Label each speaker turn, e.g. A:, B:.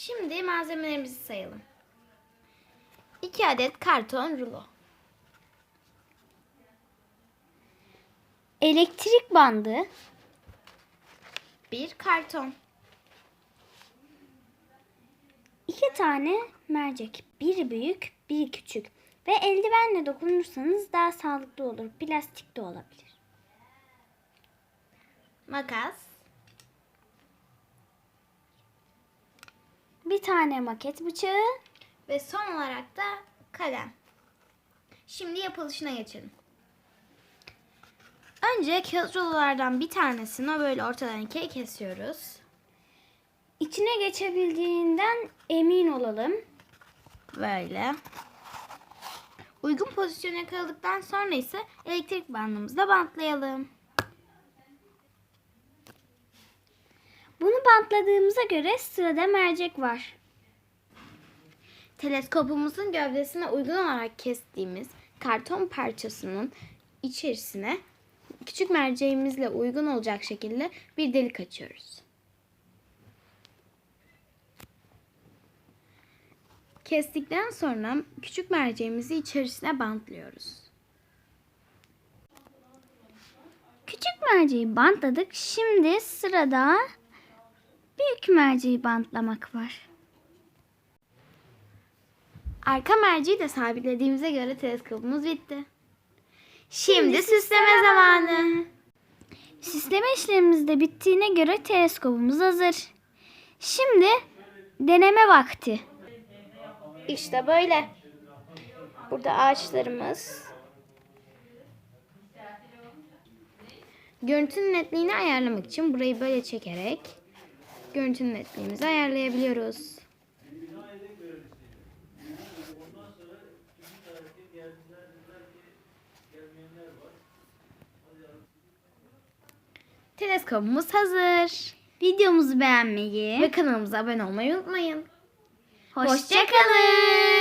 A: Şimdi malzemelerimizi sayalım. 2 adet karton rulo.
B: Elektrik bandı,
A: Bir karton.
B: iki tane mercek. Biri büyük, biri küçük. Ve eldivenle dokunursanız daha sağlıklı olur. Plastik de olabilir.
A: Makas.
B: Bir tane maket bıçağı,
A: Ve son olarak da kalem. Şimdi yapılışına geçelim. Önce kağıt rulolardan bir tanesini böyle ortadan ikiye kesiyoruz.
B: içine geçebildiğinden emin olalım.
A: Böyle. Uygun pozisyona yakaladıktan sonra ise elektrik bandımızla bantlayalım.
B: Bunu bantladığımıza göre sırada mercek var.
A: Teleskopumuzun gövdesine uygun olarak kestiğimiz karton parçasının içerisine küçük merceğimizle uygun olacak şekilde bir delik açıyoruz. Kestikten sonra küçük merceğimizi içerisine bantlıyoruz.
B: Küçük merceği bantladık. Şimdi sırada büyük merceği bantlamak var.
A: Arka merceği de sabitlediğimize göre teleskopumuz bitti. Şimdi süsleme zamanı.
B: Süsleme işlemimiz de bittiğine göre teleskopumuz hazır. Şimdi deneme vakti.
A: İşte böyle. Burada ağaçlarımız. Görüntünün netliğini ayarlamak için burayı böyle çekerek görüntünün netliğimizi ayarlayabiliyoruz. Teleskopumuz hazır.
B: Videomuzu beğenmeyi,
A: Ve kanalımıza abone olmayı unutmayın.
B: Hoşçakalın.